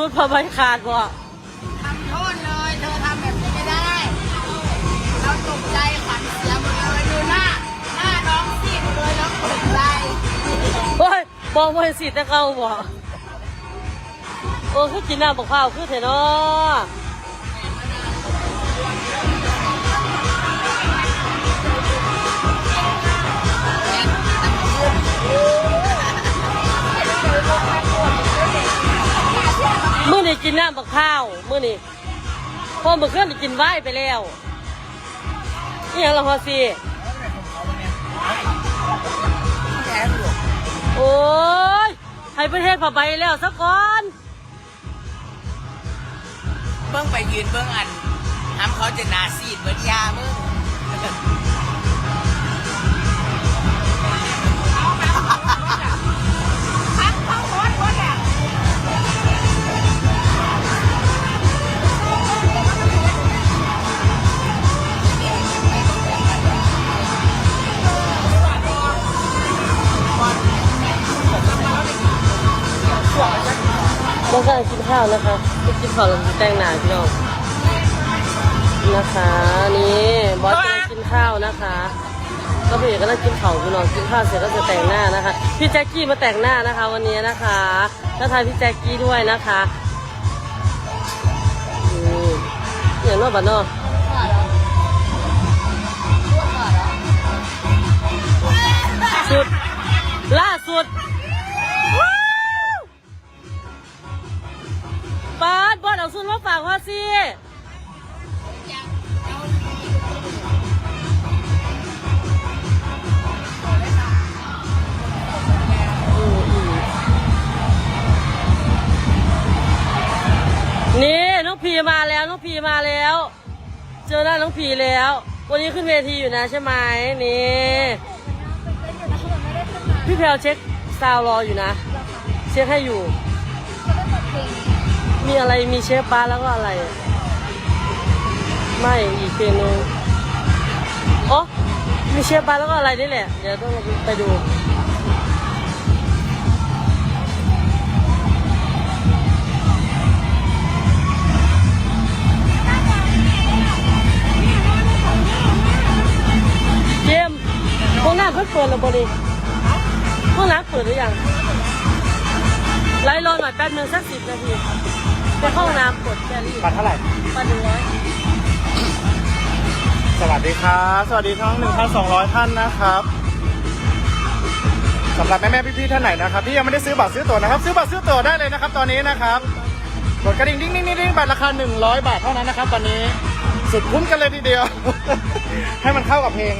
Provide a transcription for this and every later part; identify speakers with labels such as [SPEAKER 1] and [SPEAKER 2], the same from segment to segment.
[SPEAKER 1] สุดพอใบขาดบ่
[SPEAKER 2] ทำโทษเลย เธอทำแบบนี้ไม่ได้ เราตกใจขวัญเสียหมดเลยดูหน้า หน้าน้องซีดเลยแล้วตกใจ
[SPEAKER 1] โอ้ยบอกว่าสิแต่เก่าบ่โอ้คือกินน้ำบักพร้าวคือเถอะเนาะ กินน้ำบักพร้าวมื้อนี้พอเมื่อคืนนี่กินไวน์ไปแล้วนี่ยังละฮอสิโอ้ยให้ประเทศผ่าใบแล้วสักก่อน
[SPEAKER 2] เบิ้งไปยืนเบิ้งอันทำเขาจะนาซีดเหมือนยามึง
[SPEAKER 1] กำลังกินข้าวนะคะไปกินข้าวแล้วแต่งหน้าพี่น้องนะคะ นี่บอสกำลังกินข้าวนะคะก็พี่เอกกำลังกินข้าวพี่น้องกินข้าวเสร็จก็จะแต่งหน้านะคะ พี่แจ็คกี้มาแต่งหน้านะคะ วันนี้นะคะแล้วทายพี่แจ็คกี้ด้วยนะคะนี่อย่างนอกบ้านนอกสุดล่าสุด สินี่น้องพีมาแล้วน้องพีมาแล้ว เจอหน้าน้องพีแล้ว วันนี้ขึ้นเวทีอยู่นะใช่ไหมนี่พี่แพลวเช็คซาวรออยู่นะ เช็คให้อยู่ มีอะไรมีเชฟบาแล้วก็อะไร ไม่อีกเพลงนึงอ๋อมีเชฟบาแล้วก็อะไรนี่แหละ เดี๋ยวต้องไปดูเจมส์ห้องน้ำเพิ่งเปิดแล้วบริห้องน้ำเปิดหรือยัง ไล่รอหน่อยแป๊บนึงสักสิบนาที ไปเข้าห้องน้ำกดแกลี่
[SPEAKER 3] บัตรเท่าไหร่
[SPEAKER 1] ปันหนึ่งร้อย
[SPEAKER 3] สวัสดีครับ สวัสดีทั้ง 1,200 ท่านนะครับสำหรับแม่แม่ๆพี่ๆท่านไหนนะครับที่ยังไม่ได้ซื้อบัตรซื้อตั๋วนะครับ ซื้อบัตรซื้อตั๋วได้เลยนะครับ ตอนนี้นะครับกดกระดิ่งดิ้งดิ้งดิ้งดิ้งบัตรราคา 100 บาทเท่านั้นนะครับตอนนี้สุดคุ้มกันเลยทีเดียว ให้มันเข้ากับเพลง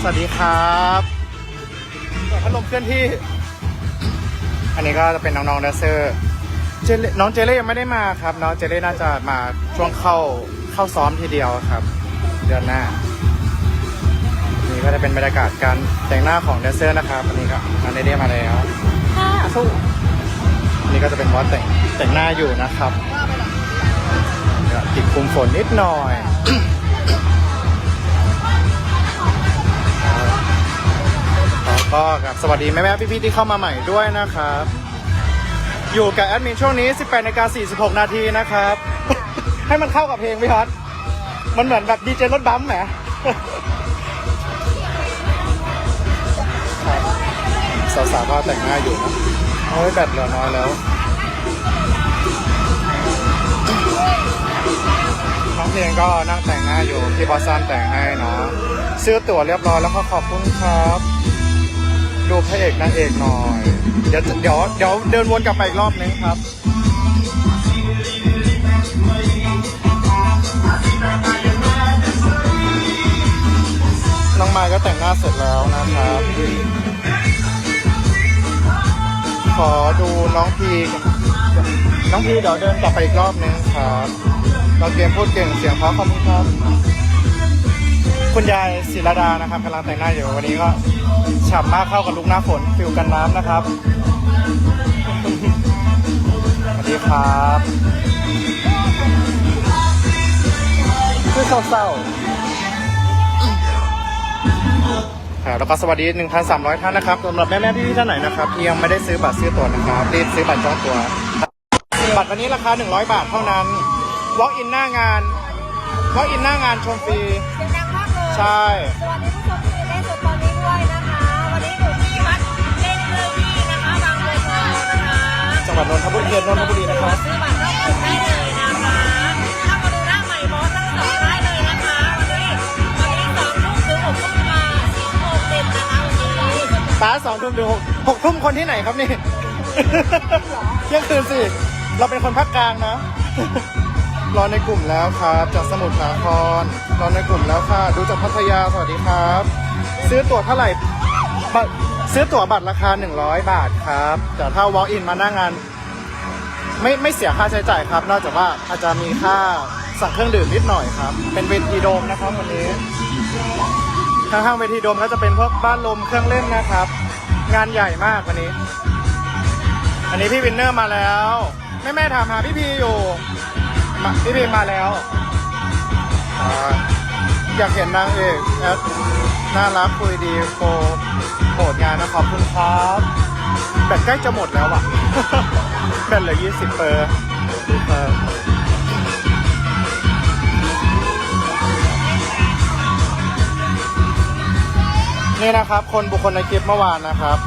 [SPEAKER 3] สวัสดีครับเปิดพัดลมเคลื่อนที่ อันนี้ก็จะเป็นน้องๆแดนเซอร์ เจเล่น้องเจเล่ยังไม่ได้มาครับ น้องเจเล่น่าจะมาช่วงเข้าเข้าซ้อมทีเดียวครับ เดือนหน้า นี่ก็จะเป็นบรรยากาศการแต่งหน้าของแดนเซอร์นะครับอันนี้ก็อันนี้ได้มาแล้วสู้อันนี่ก็จะเป็นบอสแต่งแต่งหน้าอยู่นะครับก็ติดคุมฝนนิดหน่อยแล้วก็กับสวัสดีแม่แม่ๆพี่ๆที่เข้ามาใหม่ด้วยนะครับ อยู่กับแอดมินช่วงนี้ 18นาฬิกา46 นาทีนะครับ ให้มันเข้ากับเพลงพี่ฮอตมันเหมือนแบบดีเจรถบัมป์แหมสาวๆก็แต่งหน้าอยู่นะโอ้ยแบตเหลือน้อยแล้วน้องเพลงก็นั่งแต่งหน้าอยู่พี่บอสซันแต่งให้เนาะซื้อตั๋วเรียบร้อยแล้วก็ขอบคุณครับ ดูพระเอกนางเอกหน่อย เดี๋ยวเดี๋ยวเดี๋ยวเดินวนกลับไปอีกรอบนึงครับน้องไม้ก็แต่งหน้าเสร็จแล้วนะครับ ขอดูน้องพีน้องพีเดี๋ยวเดินกลับไปอีกรอบนึงครับ เราเกมพูดเก่งเสียงเพราะขอบคุณครับ คุณยายศิรดานะครับกำลังแต่งหน้าอยู่วันนี้ก็ฉ่ำมากเข้ากับลุกหน้าฝนฟิลกันน้ำนะครับสวัสดีครับคือเศร้าครับแล้วก็สวัสดี 1,300 ท่านนะครับสำหรับแม่ๆพี่ๆท่านไหนนะครับที่ยังไม่ได้ซื้อบัตรซื้อตั๋วนะครับรีบซื้อบัตรจองตั๋วบัตรวันนี้ราคา 100 บาทเท่านั้น walk in หน้างาน walk in หน้างานชมฟรี
[SPEAKER 2] เสียงดังมากเลย
[SPEAKER 3] ใช่
[SPEAKER 2] สวัสดีผู้ชมที่ได้สดตอนนี้ด้วยนะคะ วันนี้อยู่ที่วัดเล่นเลอรี่นะคะบางบัวทองนะคะ
[SPEAKER 3] จังหวัดนนทบุรีเขตนนทบุรีนะครับ
[SPEAKER 2] ซื้อบัตรรอบกลุ่มได้เลยนะคะถ้ามาดูหน้าใหม่บอสทั้งสองได้เลยนะคะ วันนี้วันนี้สองทุ่มถึงหกทุ่มมาสี่โมงเต็มนะคะวันนี้
[SPEAKER 3] ป้าสองทุ่มถึงหกหกทุ่มคนที่ไหนครับนี่ เที่ยงคืนสิ เราเป็นคนภาคกลางนะ รอในกลุ่มแล้วครับ จากสมุทรสาครรอในกลุ่มแล้วค่ะ ดูจากพัทยาสวัสดีครับ ซื้อตั๋วเท่าไหร่บัตรซื้อตั๋วบัตรราคา 100 บาทครับ แต่ถ้า walk in มาหน้างาน ไม่ไม่เสียค่าใช้จ่ายครับ นอกจากว่าอาจจะมีค่าสั่งเครื่องดื่มนิดหน่อยครับ เป็นเวทีโดมนะครับวันนี้ข้างๆเวทีโดมก็จะเป็นพวกบ้านลมเครื่องเล่นนะครับ งานใหญ่มากวันนี้ อันนี้พี่วินเนอร์มาแล้ว แม่แม่ถามหาพี่พีอยู่ มาพี่พีมาแล้วอ่าอยากเห็นนางเอกแอดน่ารักคุยดีโปรโหดงานนะขอบคุณครับแบตใกล้จะหมดแล้วอะ แบตเหลือ20เปอร์เปอร์นี่นะครับ คนบุคคลในคลิปเมื่อวานนะครับ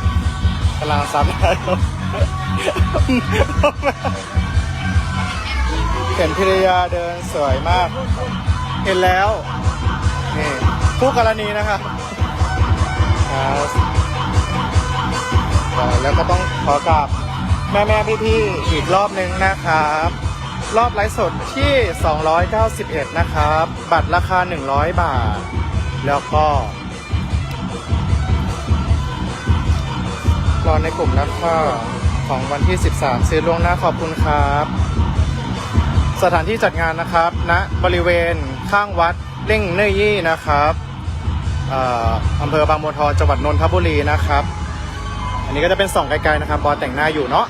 [SPEAKER 3] กำลังซ้ำได้ เห็นพิรยาเดินสวยมาก เห็นแล้ว นี่คู่กรณีนะครับครับแล้วก็ต้องขอกราบแม่แม่พี่พี่อีกรอบนึงนะครับ รอบไลฟ์สดที่ 291 นะครับ บัตรราคา 100 บาท แล้วก็ รอในกลุ่มนะคะของวันที่ 13 ซื้อล่วงหน้าขอบคุณครับ สถานที่จัดงานนะครับณนะบริเวณข้างวัดเล่งเนยยี่นะครับอ่ออำเภอบางบัวทองจังหวัดนนทบุรีนะครับ อันนี้ก็จะเป็นส่องไกลๆนะครับบอลแต่งหน้าอยู่เนาะ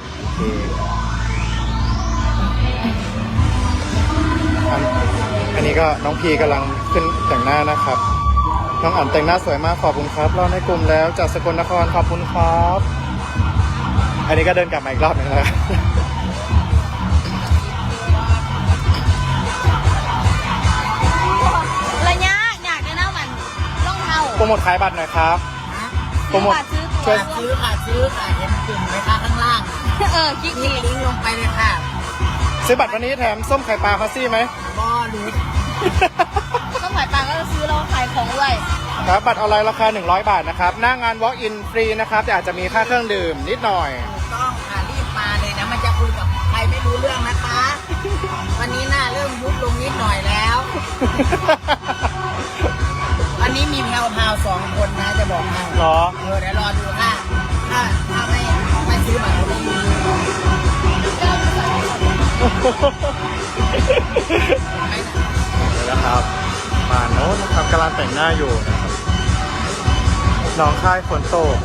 [SPEAKER 3] อันนี้ก็น้องพีกำลังขึ้นแต่งหน้านะครับ น้องอั๋นแต่งหน้าสวยมากขอบคุณครับรอในกลุ่มแล้วจากสกลนครขอบคุณครับ อันนี้ก็เดินกลับมาอีกรอบหนึงแล้ว โปรโมทขายบัตรหน่อยครับโปรโมท
[SPEAKER 2] ซื้อ
[SPEAKER 3] ช่
[SPEAKER 2] ตัว
[SPEAKER 3] วย
[SPEAKER 2] ซื้
[SPEAKER 4] ซื้
[SPEAKER 2] อ
[SPEAKER 4] อค่ะซื้อค่ะเห็นกลุ่มไหมคะข้างล่าง
[SPEAKER 2] เออคลิก
[SPEAKER 4] นี่
[SPEAKER 2] นี่
[SPEAKER 4] ลิงก์ลงไปเลยค่ะ
[SPEAKER 3] ซื้อบัตรวันนี้แถมส้มไข่ปลาคัสซี่ไหม
[SPEAKER 4] บอรู้
[SPEAKER 2] ต้องขายปลาก็จะซื้อเราขายของด้วย
[SPEAKER 3] ครับบัตรออนไลน์ราคา 100 บาทนะครับ หน้างาน walk in ฟรีนะครับแต่อาจจะมีค่าเครื่องดื่มนิดหน่อย
[SPEAKER 4] ถูกต้องค่ะรีบมาเลยนะ มันจะคุยกับใครไม่รู้เรื่องนะคะ วันนี้หน้าเริ่มยุบลงนิดหน่อยแล้ววั นนี้มีแพลวพราวสองคนนะจะบอกให้
[SPEAKER 3] เหรอ
[SPEAKER 4] เออเดี๋ยวรอดูค่ะถ้าถ้าไม่ไม่ซื้อบัตรวันนี้
[SPEAKER 3] เดี๋ยวนะครับมาโน้นนะครับกำลังแต่งหน้าอยู่นะครับน้องค่ายฝนตก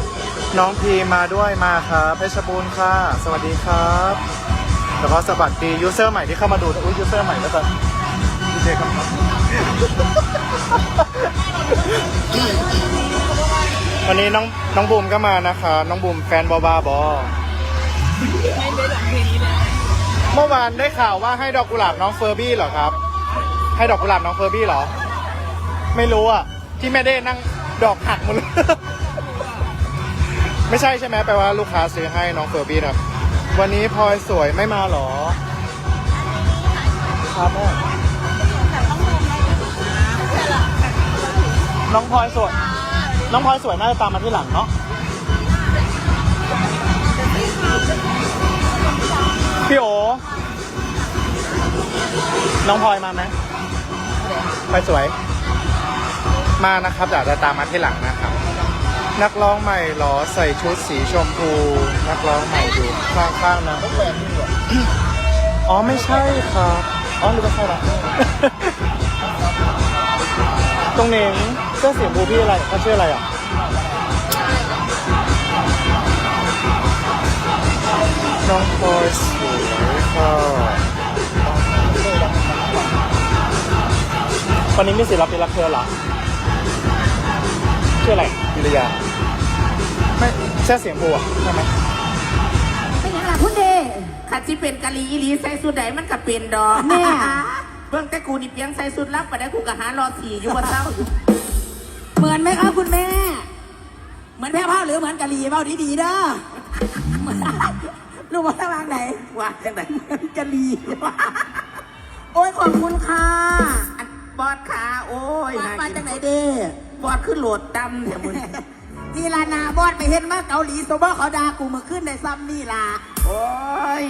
[SPEAKER 3] น้องพีมาด้วยมาครับเพชรบูรณ์ค่ะ สวัสดีครับ แล้วก็สวัสดียูเซอร์ใหม่ที่เข้ามาดูอุ้ยยูเซอร์ใหม่ก็จะดีเจครับ วันนี้น้องน้องบูมก็มานะคะ น้องบูมแฟนบอบาบอ
[SPEAKER 4] ไม่ได้หลังเพลงนี้เลย
[SPEAKER 3] เมื่อวานได้ข่าวว่าให้ดอกกุหลาบน้องเฟอร์บี้เหรอครับ ให้ดอกกุหลาบน้องเฟอร์บี้เหรอ ไม่รู้อะ ที่แม่ได้นั่งดอกหักหมดเลยไม่ใช่ใช่ไหมแปลว่าลูกค้าซื้อให้น้องเฟอร์บี้ครับ วันนี้พลอยสวยไม่มาเหรอ ครับแม่ น้องพลอยสวย น้องพลอยสวยน่าจะตามมาที่หลังเนาะ พี่โอ น้องพลอยมาไหมพลอยสวย มานะครับเดี๋ยวจะตามมาที่หลังนะครับ นักร้องใหม่เหรอใส่ชุดสีชมพู นักร้องใหม่อยู่ข้างๆนะอ๋อไม่ใช่ครับอ๋อหรือไม่ใช่ละตรงเน้งเสื้อสีชมพูพี่อะไรเขาชื่ออะไรอะน้องพลอยสวยค่ะวันนี้มีศิลปินรับเชิญเหรอชื่ออะไรวิริยาไม่ใช่เสียงบัวใช่ไหม
[SPEAKER 5] เป็นยังไงคุณเดย์
[SPEAKER 4] ขัดที่เป็นกะลีอีหลีใส่สุดใดมันก็เป็นดอก
[SPEAKER 2] แม่
[SPEAKER 4] เบิ่งแต่กูนี่เพียงใส่สุดรับไปได้กูก็หารอสี่อยู่ว่าเศร้าอยู่
[SPEAKER 2] เหมือนไหมคะคุณแม่ เหมือนแพ้ผ้าหรือเหมือนกะหรี่เปล่าดีๆเด้อรู้ว่าทางไหน
[SPEAKER 4] ว่าจังได
[SPEAKER 2] กะหรี่โอ้ยขอบคุณค่ะ
[SPEAKER 4] อันบอดขาโอ้ย
[SPEAKER 2] มา
[SPEAKER 4] น่
[SPEAKER 2] มา
[SPEAKER 4] กิน
[SPEAKER 2] จากไหนเด้
[SPEAKER 4] บอดขึ้นโหลดดำแต่มึง
[SPEAKER 2] นี่ลานาบอดไปเห็นมาเกาหลีโซบอเขาด่ากูมือขึ้นในซ้ำนี่ล่ะ
[SPEAKER 4] โอ้ย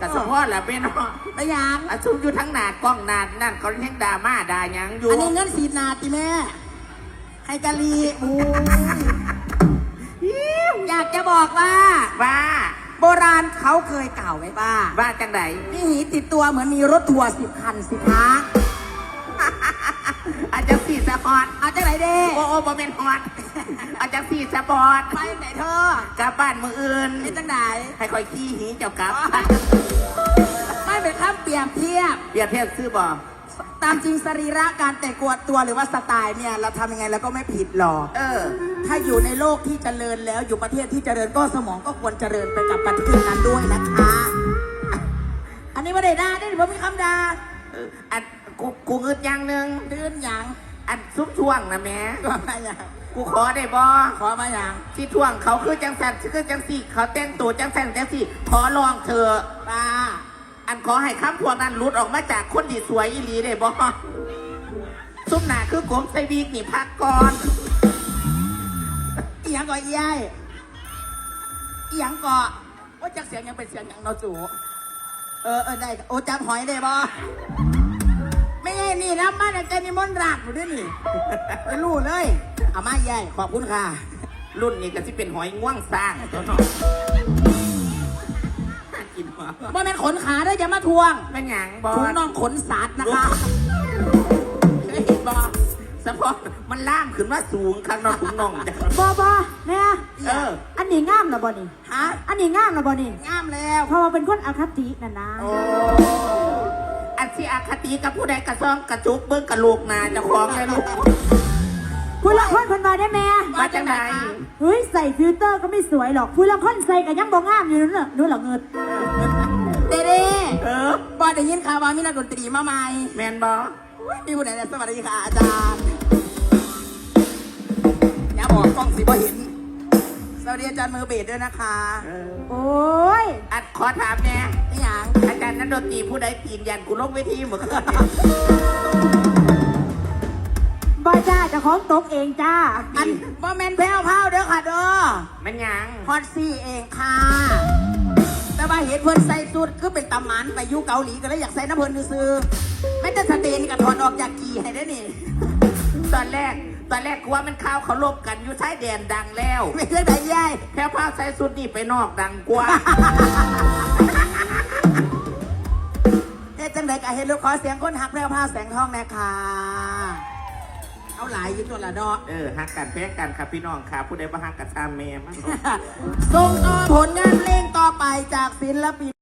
[SPEAKER 4] กะสะพอละเป็นเนาะ
[SPEAKER 2] แล้วยัง
[SPEAKER 4] อาชุมอยู่ทั้งหน้ากล้องหน้านั่นเขาเรียกดราม่าด่าหยังอยู่
[SPEAKER 2] อันนี้เงินสีนาติแม่ ให้กะหรี่โอ้ยอยากจะบอกว่า
[SPEAKER 4] ว่า
[SPEAKER 2] โบราณเขาเคยกล่าวไว้ว่า
[SPEAKER 4] ว่าจังได
[SPEAKER 2] นี่หีติดตัวเหมือนมีรถทัวร์สิบคันสิคะ
[SPEAKER 4] อาจจะสี่สะพอด
[SPEAKER 2] เอาจากไหนเด้
[SPEAKER 4] โอ้โอ้บ่เป็นฮอดอาจจะสี่สะบอด
[SPEAKER 2] ไปไหนเธอก
[SPEAKER 4] ลับบ้านมืออื่น
[SPEAKER 2] นี่จังไหน
[SPEAKER 4] ให้คอยขี้หีเจ้ากลับ
[SPEAKER 2] ไม่เป็นข้ามเปรียบเทียบ
[SPEAKER 4] เบียดเทียบซื้อบ่
[SPEAKER 2] ตามจริงสรีระการแต่งกวดตัวหรือว่าสไตล์เนี่ยเราทำยังไงเราก็ไม่ผิดหรอก
[SPEAKER 4] เออ
[SPEAKER 2] ถ้าอยู่ในโลกที่เจริญแล้วอยู่ประเทศที่เจริญก็สมองก็ควรเจริญไปกับประเทศนั้นด้วยนะคะ อันนี้ไม่ได้ด่าได้หรือว่ามีคำด่า
[SPEAKER 4] เอออันกูกูเงินอย่างหนึ่ง
[SPEAKER 2] เดือนหยัง
[SPEAKER 4] อันซุปช่วงนะแม่
[SPEAKER 2] ก็มาอย่าง
[SPEAKER 4] กูขอได้บ่
[SPEAKER 2] ขอมาอย่าง
[SPEAKER 4] ที่ท่วงเขาคือจังสันคือจังสี่ เขาแต่งตัวจังสันจังสี่ขอลองเธอะ
[SPEAKER 2] ป้า
[SPEAKER 4] อันขอให้คำพวกนั้นหลุดออกมาจากคนที่สวยอีหลีได้บ่ซุปหนาคือกมใส่บีกนี่พักก่อน
[SPEAKER 2] เอียงก่ออีไอ้อียงก่อว่าจากเสียงยังเป็นเสียงอย่างเราจูเออเออได้โอ้จับหอยได้บ่ไม่ใช่นี่นะมาแต่ใจมีมนต์รักอยู่ด้วยนี่ไม่รู้เลย เอามาใหญ่ขอบคุณค่ะ
[SPEAKER 4] รุ่นนี้ก็สิเป็นหอยง่วงสร้างตัวเน้อง ว
[SPEAKER 2] ว่าแม่นขนขาได้ออย่ามาทวง
[SPEAKER 4] แม่นหยังบอ
[SPEAKER 2] ถุง
[SPEAKER 4] ส
[SPEAKER 2] น่องขนสัตว์นะคะ
[SPEAKER 4] เคยเห็นบอสะโพกมันล่ามขึ้นมาสูงข้างนอกถุงน่องจ้ะ
[SPEAKER 5] บอบอแม่
[SPEAKER 4] เออ
[SPEAKER 5] อันนี้งามนะบอนี่
[SPEAKER 2] ฮะ
[SPEAKER 5] อันนี้งามนะบอนี่
[SPEAKER 2] งามแล้ว
[SPEAKER 5] เพราะว่าเป็นคนอคตินะนะ
[SPEAKER 4] โอ้อันที่อคติกับผู้ใดกระซ่องกระจุกเบิ้งกระโหลกหนาเจะคล้าของเลยลูก
[SPEAKER 5] ผู้ละคนคนมาได้แม่
[SPEAKER 4] มาจังได
[SPEAKER 5] เฮ้ยใส่ฟิลเตอร์ก็ไม่สวยหรอกผู้ละคนใส่กันยังบ่งามอยู่นั่นน่ะนู่นเหรอเงิน
[SPEAKER 2] เด้เด้
[SPEAKER 4] เออ บ
[SPEAKER 2] อได้ยินข่าวว่ามีนักดนตรีมาใหม่
[SPEAKER 4] แมนบอ
[SPEAKER 2] อุ๊ยมีผู้ใดเนี่ยสวัสดีค่ะอาจารย์อย่าบอกกล้องสิบ่เห็น สวัสดีอาจารย์มือเบสด้วยนะคะ
[SPEAKER 4] เออ
[SPEAKER 5] โอ้ย
[SPEAKER 4] อัดขอถามแน่
[SPEAKER 2] นี่หยัง
[SPEAKER 4] อาจารย์นักดนตรีผู้ใดตีนยันกูลงเวทีเหมือนกัน
[SPEAKER 5] บอจ้าเจะของตกเองจ้า
[SPEAKER 2] อันบ่แมนแพ้วพราวเด้อค่ะเด้อ
[SPEAKER 4] แมันหยัง
[SPEAKER 2] ฮอตซี่เองค่ะ แต่ว่าเห็นเพิ่นใส่สุดคือเป็นตำหมันไปอยู่เกาหลีก็เลยอยากใส่น้ำเพิ่นซื้อๆไม่แต่สเตนกับถอดออกจากกี่ให้ได้นี่
[SPEAKER 4] ตอนแรกตอนแรกกูว่ามันข้าวเขาลบกันอยู่ชายแดนดังแล้ว
[SPEAKER 2] ไม่ใช่ได้ย่าย
[SPEAKER 4] แค่ผ้าใส่สุดนี่ไปนอกดังกว่า
[SPEAKER 2] เฮ็ดจังไดก็เฮ็ดลูกขอเสียงคนหักแพรวพราวแสงทองแน่ค่ะ เอาหลายอยู่ตัวละเนาะ
[SPEAKER 4] เออฮักกันแพ้กันครับพี่น้องครับผู้ใดบ่ฮักกับชามแม่มัน
[SPEAKER 2] ส่งต่อผลงานเพลงต่อไปจากศิลปิน